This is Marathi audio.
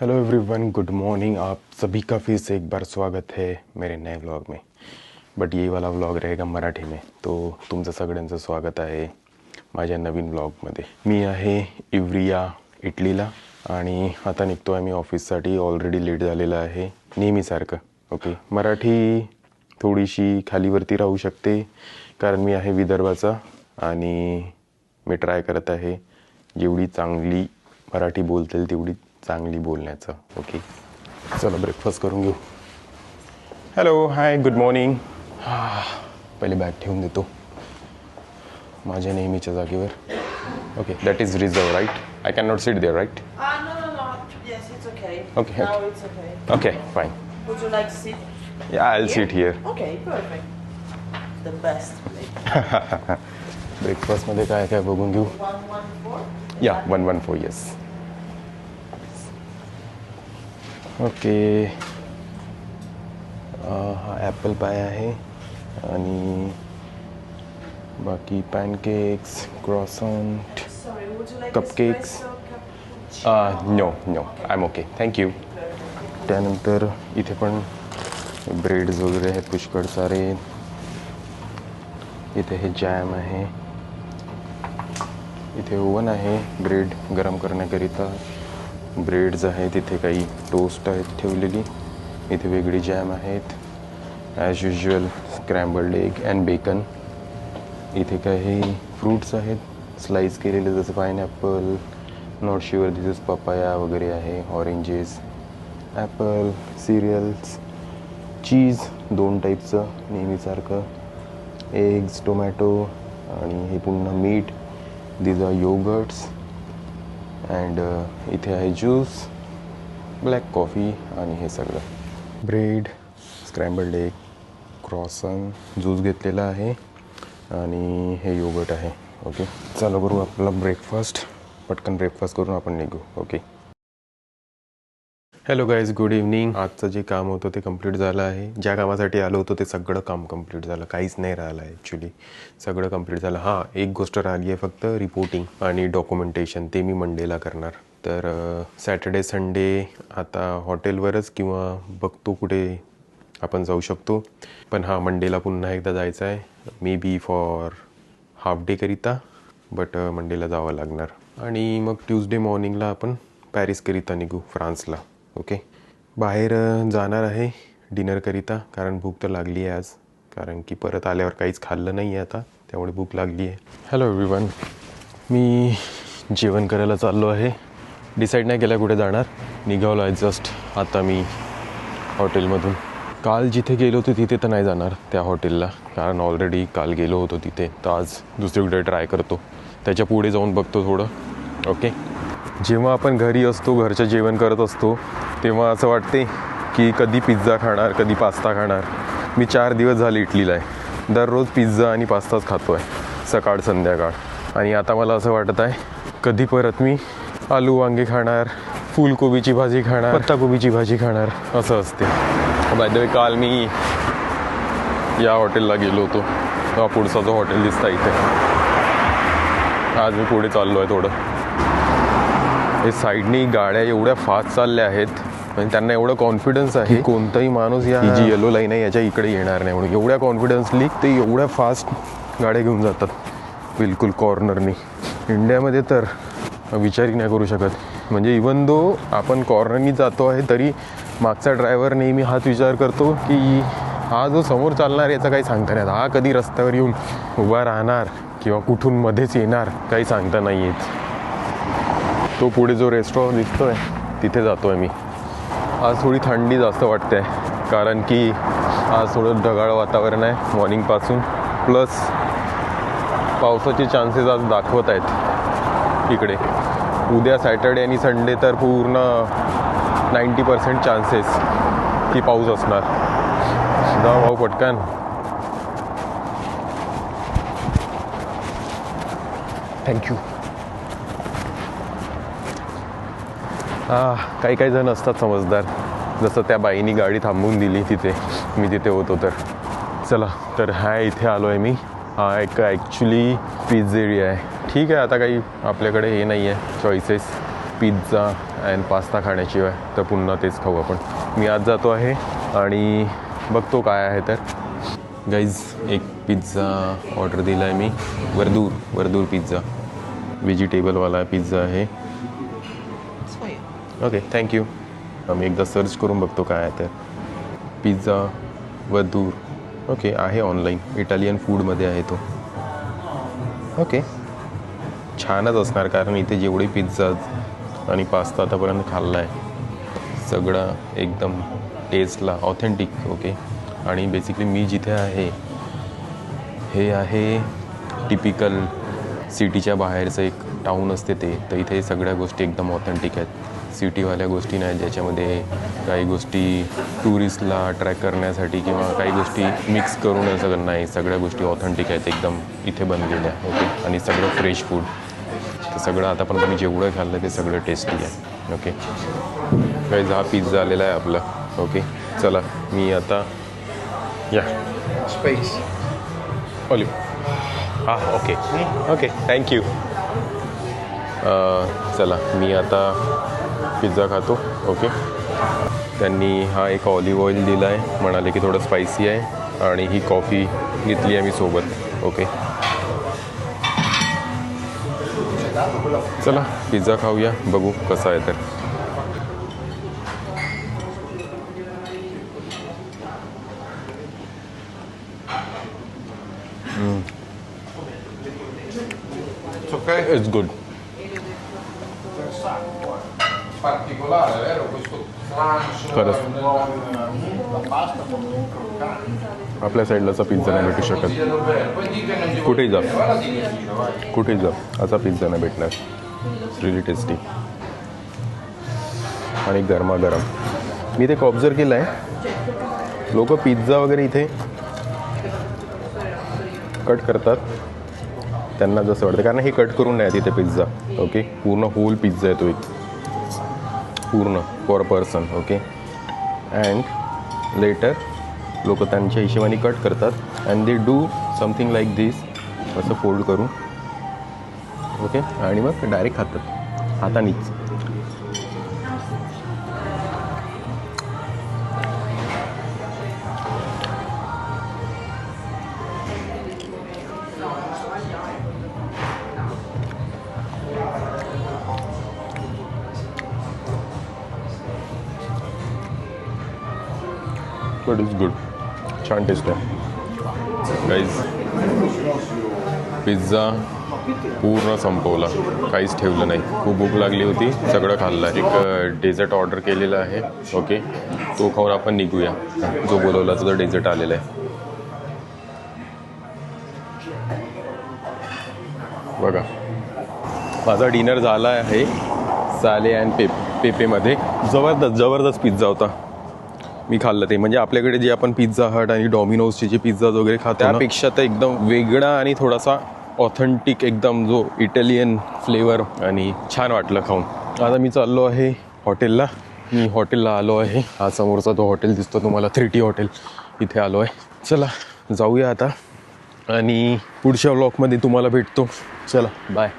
हेलो एवरीवन गुड मॉर्निंग आप सभी का फिर से एक बार स्वागत है मेरे नए व्लॉग में। बट ये वाला व्लॉग रहेगा मराठी में तो तुमचं सगळ्यांचं स्वागत आहे माझ्या नवीन व्लॉगमध्ये मी आहे इव्रिया इटलीला आणि आता निघतो आहे मी ऑफिससाठी. ऑलरेडी लेट झालेलं आहे. नेहमीसारखं ओके मराठी थोडीशी खालीवरती राहू शकते कारण मी आहे विदर्भाचा आणि मी ट्राय करत आहे. जेवढी चांगली मराठी बोलतील तेवढी चांगली बोलण्याचं ओके चला ब्रेकफास्ट करून घेऊ हॅलो हाय गुड मॉर्निंग पहिले बॅग ठेवून देतो माझ्या नेहमीच्या जागेवर okay that is reserve right I can not sit there right Ah, no, no, no. Yes, it's okay. Okay, Now okay. it's okay. Okay fine I sit here Okay, perfect. The best. place. ब्रेकफास्टमध्ये काय काय बघून घेऊ. या one one four yes okay. हा ॲपल पाय आहे आणि बाकी pancakes croissant cupcakes no no I am okay thank you त्यानंतर इथे पण ब्रेड्स वगैरे आहेत पुष्कळ सारे. इथे हे जॅम आहे. इथे ओव्हन आहे ब्रेड गरम करण्याकरिता. ब्रेड्स आहेत इथे काही टोस्ट आहेत ठेवलेली. इथे वेगळी जॅम आहेत. As usual scrambled egg and bacon इथे काही फ्रूट्स आहेत. स्लाईस केलेले जसं pineapple not sure this is papaya वगैरे आहे ऑरेंजेस ॲपल सिरियल्स चीज दोन टाईपचं नेहमीसारखं. एग्स टोमॅटो आणि हे पुन्हा मीठ these are yogurts and uh, इथे आहे ज्यूस ब्लॅक कॉफी आणि हे सगळं. Bread scrambled egg croissant juice घेतलेला आहे. आणि हे योगट आहे. ओके चला करू आपला ब्रेकफास्ट पटकन ब्रेकफास्ट करून आपण निघू. Okay hello guys good evening आजचं जे काम होतं ते कंप्लीट झालं आहे. ज्या कामासाठी आलो होतो ते सगळं काम कंप्लीट झालं. काहीच नाही राहिलं आहे ॲक्च्युली सगळं कंप्लीट झालं. हां एक गोष्ट राहिली आहे फक्त रिपोर्टिंग आणि डॉक्युमेंटेशन ते मी मंडेला करणार. तर सॅटर्डे संडे आता हॉटेलवरच किंवा बघतो कुठे आपण जाऊ शकतो. पण हां मंडेला पुन्हा एकदा जायचं आहे मे बी फॉर हाफ डेकरिता बट मंडेला जावं लागणार. आणि मग ट्यूजडे मॉर्निंगला आपण पॅरिसकरिता निघू फ्रान्सला ओके. बाहेर जाणार आहे डिनरकरिता कारण भूक तर लागली आहे आज. कारण की परत आल्यावर काहीच खाल्लं नाही आहे आता त्यामुळे भूक लागली आहे. हॅलो एव्हरीवन मी जेवण करायला चाललो आहे. डिसाईड नाही केलं कुठे जाणार. निघालो आहे जस्ट आता मी हॉटेलमधून. काल जिथे गेलो होतो तिथे तर नाही जाणार त्या हॉटेलला. कारण ऑलरेडी काल गेलो होतो तिथे. तर आज दुसरीकडे ट्राय करतो. त्याच्या पुढे जाऊन बघतो थोडं. ओके जेव्हा आपण घरी असतो घरचं जेवण करत असतो तेव्हा असं वाटते की कधी पिझ्झा खाणार कधी पास्ता खाणार. मी चार दिवस झाले इटलीला आहे. दररोज पिझ्झा आणि पास्ताच खातो आहे सकाळ संध्याकाळ. आणि आता मला असं वाटत आहे कधी परत मी आलू वांगे खाणार फुलकोबीची भाजी खाणार पत्ताकोबीची भाजी खाणार असं असते. बाय द वे काल मी या हॉटेलला गेलो होतो. हा पुढचा जो हॉटेल दिसता इथे. आज मी पुढे चाललो आहे थोडं. हे साईडनी गाड्या एवढ्या फास्ट चालल्या आहेत. म्हणजे त्यांना एवढं कॉन्फिडन्स आहे. कोणताही माणूस या ही जी येलो लाईन आहे याच्या इकडे येणार नाही. म्हणून एवढ्या कॉन्फिडन्सली ते एवढ्या फास्ट गाड्या घेऊन जातात. बिलकुल कॉर्नरनी इंडियामध्ये तर विचारही नाही करू शकत. म्हणजे इवन दो आपण कॉर्नरनी जातो आहे तरी मागचा ड्रायव्हर नेहमी हाच विचार करतो की हा जो समोर चालणार याचा काही सांगता नाही. हा कधी रस्त्यावर येऊन उभा राहणार किंवा कुठून मध्येच येणार काही सांगता नाही येत. तो पुढे जो रेस्टॉरंट दिसतोय तिथे जातो आहे मी. आज थोडी थंडी जास्त वाटते कारण की आज थोडं ढगाळ वातावरण आहे मॉर्निंगपासून प्लस पावसाचे चान्सेस आज दाखवत आहेत इकडे. उद्या सॅटर्डे आणि संडे तर पूर्ण नाईंटी पर्सेंट चान्सेस की पाऊस असणार. जा भाऊ पटकन. थँक्यू काही काही जण असतात समजदार. जसं त्या बाईनी गाडी थांबवून दिली तिथे. मी तिथे होतो तर. चला तर हा इथे आलो आहे मी. हा एक ॲक्च्युली पिझ्झेरिया आहे. ठीक आहे आता काही आपल्याकडे हे नाही आहे चॉईसेस पिझ्झा अँड पास्ता खाण्याशिवाय. तर पुन्हा तेच खाऊ आपण. मी आज जातो आहे आणि बघतो काय आहे तर. गाईज एक पिझ्झा ऑर्डर दिला आहे मी. वर्दूर वर्दूर पिझ्झा व्हेजिटेबलवाला पिझ्झा आहे. ओके थँक्यू मी एकदा सर्च करून बघतो काय आहे तर पिझ्झा व दूर ओके आहे ऑनलाईन इटालियन फूडमध्ये आहे तो. ओके छानच असणार कारण इथे जेवढे पिझ्झा आणि पास्ता आतापर्यंत खाल्ला आहे सगळं एकदम टेस्टला ऑथेंटिक ओके आणि बेसिकली मी जिथे आहे हे आहे टिपिकल सिटीच्या बाहेरचं एक टाऊन असते ते. तर इथे सगळ्या गोष्टी एकदम ऑथेंटिक आहेत. सिटीवाल्या गोष्टी नाही ज्याच्यामध्ये काही गोष्टी टुरिस्टला अट्रॅक्ट करण्यासाठी किंवा काही गोष्टी मिक्स करून सगळं नाही. सगळ्या गोष्टी ऑथेंटिक आहेत एकदम इथे बनलेल्या ओके आणि सगळं फ्रेश फूड तर सगळं आतापर्यंत मी जेवढं खाल्लं ते सगळं टेस्टी आहे ओके काही हा पिझ्झा आलेला आहे आपला ओके चला मी आता या. Space. ऑलिव्ह हां ओके ओके थँक्यू चला मी आता पिझ्झा खातो ओके त्यांनी हा एक ऑलिव्ह ऑइल दिला आहे म्हणाले की थोडं स्पायसी आहे आणि ही कॉफी घेतली आहे मी सोबत ओके चला पिझ्झा खाऊया बघू कसा आहे तर. It's okay? It's good Particolare, vero? Questo croccante. आपल्या साईडलाचा पिझ्झा नाही भेटू शकत कुठेही जा. कुठेही जा असा पिझ्झा नाही भेटणार रिली टेस्टी आणि गरमागरम मी ते ऑब्झर्व केलं आहे लोक पिझ्झा वगैरे इथे कट करतात त्यांना जसं वाटतं कारण हे कट करून नाही तिथे पिझ्झा ओके पूर्ण होल पिझ्झा आहे तो एक पूर्ण per person okay and later लोक त्यांच्या हिशोबाने कट करतात and they do something like this असं फोल्ड करून ओके आणि मग डायरेक्ट खातात हातानीच. बट इज गुड छान टेस्ट आहे गाईज पिझ्झा पूर्ण संपवला. काहीच ठेवलं नाही. खूप भूक लागली होती. सगळं खाल्लं. एक डेझर्ट ऑर्डर केलेलं आहे. ओके तो खाऊन आपण निघूया. जो बोलवला तो डेझर्ट आलेला आहे. बघा. माझा डिनर झाला आहे साले अँड पेप पेपेमध्ये. जबरदस्त जबरदस्त पिझ्झा होता. मी खाल्लं ते. म्हणजे आपल्याकडे जे आपण पिझ्झा हट आणि डॉमिनोजचे जे पिझ्झा वगैरे खातो ना, त्यापेक्षा तर एकदम वेगळा आणि थोडासा ऑथेंटिक एकदम जो इटालियन फ्लेवर आणि छान वाटलं खाऊन. आता मी चाललो आहे हॉटेलला. मी हॉटेलला आलो आहे. हा समोरचा तो हॉटेल दिसतो तुम्हाला थ्री टी हॉटेल इथे आलो आहे. चला जाऊया आता. आणि पुढच्या व्लॉगमध्ये तुम्हाला भेटतो. चला बाय